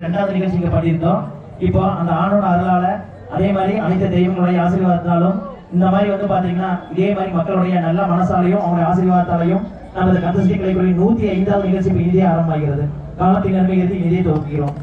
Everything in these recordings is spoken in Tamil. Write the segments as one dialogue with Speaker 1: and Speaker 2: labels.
Speaker 1: ரெண்டாவது நிகழ்ச்சிக்கு பண்ணியிருந்தோம் இப்போ அந்த ஆணோட அருளால அதே மாதிரி அனைத்து தெய்வங்களுடைய ஆசீர்வாதத்தாலும் இந்த மாதிரி வந்து பாத்தீங்கன்னா இதே மாதிரி மக்களுடைய நல்ல மனசாலையும் அவங்களுடைய ஆசீர்வாதத்தாலையும் நமது கந்தஸ்ரீ கலைக்குழுவின் நூத்தி ஐந்தாவது நிகழ்ச்சி இப்போ இந்திய ஆரம்பமாகிறது. காலத்தின் நன்மைகளுக்கு இந்தியை துவக்குகிறோம்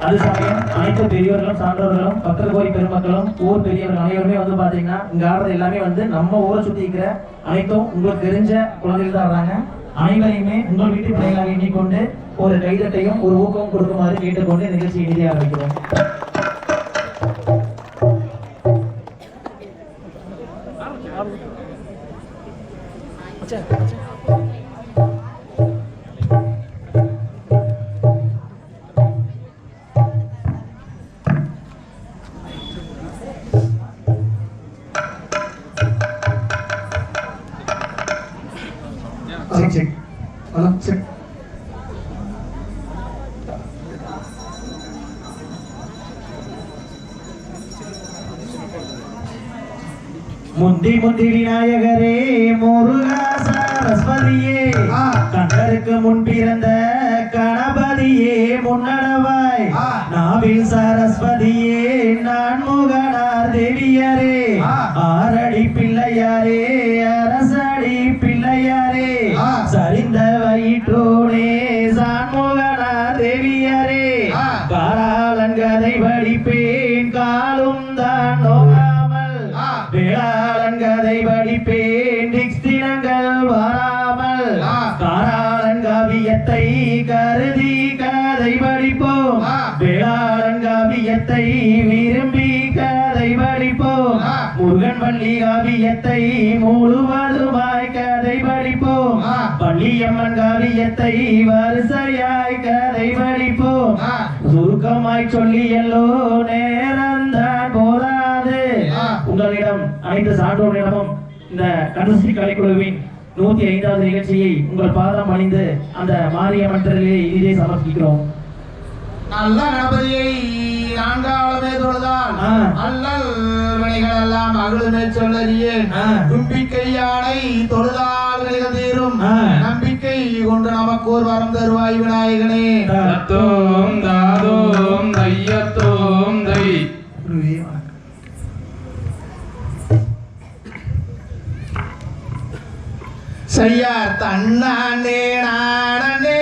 Speaker 1: அது சமயம் அனைத்து பெரியவர்களும் சான்றோர்களும் பக்தர் கோரி பெருமக்களும் ஊர் பெரியவர்கள் அனைவருமே வந்து பாத்தீங்கன்னா இங்க ஆடுறது எல்லாமே வந்து நம்ம ஊரை சுத்தி இருக்கிற அனைத்தும் உங்களுக்கு தெரிஞ்ச குழந்தைகள் தான் வர்றாங்க அனைவரையுமே உங்கள் வீட்டு பிள்ளைகளாக எண்ணிக்கொண்டு ஒரு கைதட்டையும் ஒரு ஊக்கமும் கொடுக்குமாறு கேட்டுக்கொண்டு நிகழ்ச்சி நிகழ்ச்சியை ஆரம்பிக்கிறோம்
Speaker 2: Thank you.
Speaker 1: முந்தி முந்தி விநாயகரே முருகா சரஸ்வதியே. கண்டருக்கு முன் பிறந்த கணபதியே முன்னடவாய். நாவில் சரஸ்வதியே நான் முகனார் தேவியரே. ஆரடி பிள்ளையாரே பள்ளி காவியத்தை முழுவதுமாய் கதை படிப்போம். பள்ளியம்மன் காவியத்தை வரிசையாய் கதை படிப்போம். சுருக்கமாய் சொல்லி எல்லோ நேரந்தான் போதாது. உங்களிடம் அனைத்து சான்றோர்களிடமும் இந்த கந்தஸ்ரீ கலைக்குழுவின் நூத்தி ஐந்தாவது நிகழ்ச்சியை உங்கள் பாதம் அணிந்து அந்த மாரியம்மன் இதை சமர்ப்பிக்கிறோம்
Speaker 2: நல்ல கணபதியை நான்காவதே தொழுதால்
Speaker 1: ஆ.
Speaker 2: அல்லல் எல்லாம் அகழுமே சொல்லறியேன்
Speaker 1: ஆ.
Speaker 2: தும்பிக்கை யானை தொழுதால் தீரும். நம்பிக்கை கொண்டு நமக்கு ஒரு வரம் தருவாய் விநாயகனே
Speaker 3: தத்தோம் தாதோம் தையத்தோம் தை.
Speaker 2: செய்யார் தன்னாண்டே நாடண்டே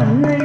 Speaker 3: 嗯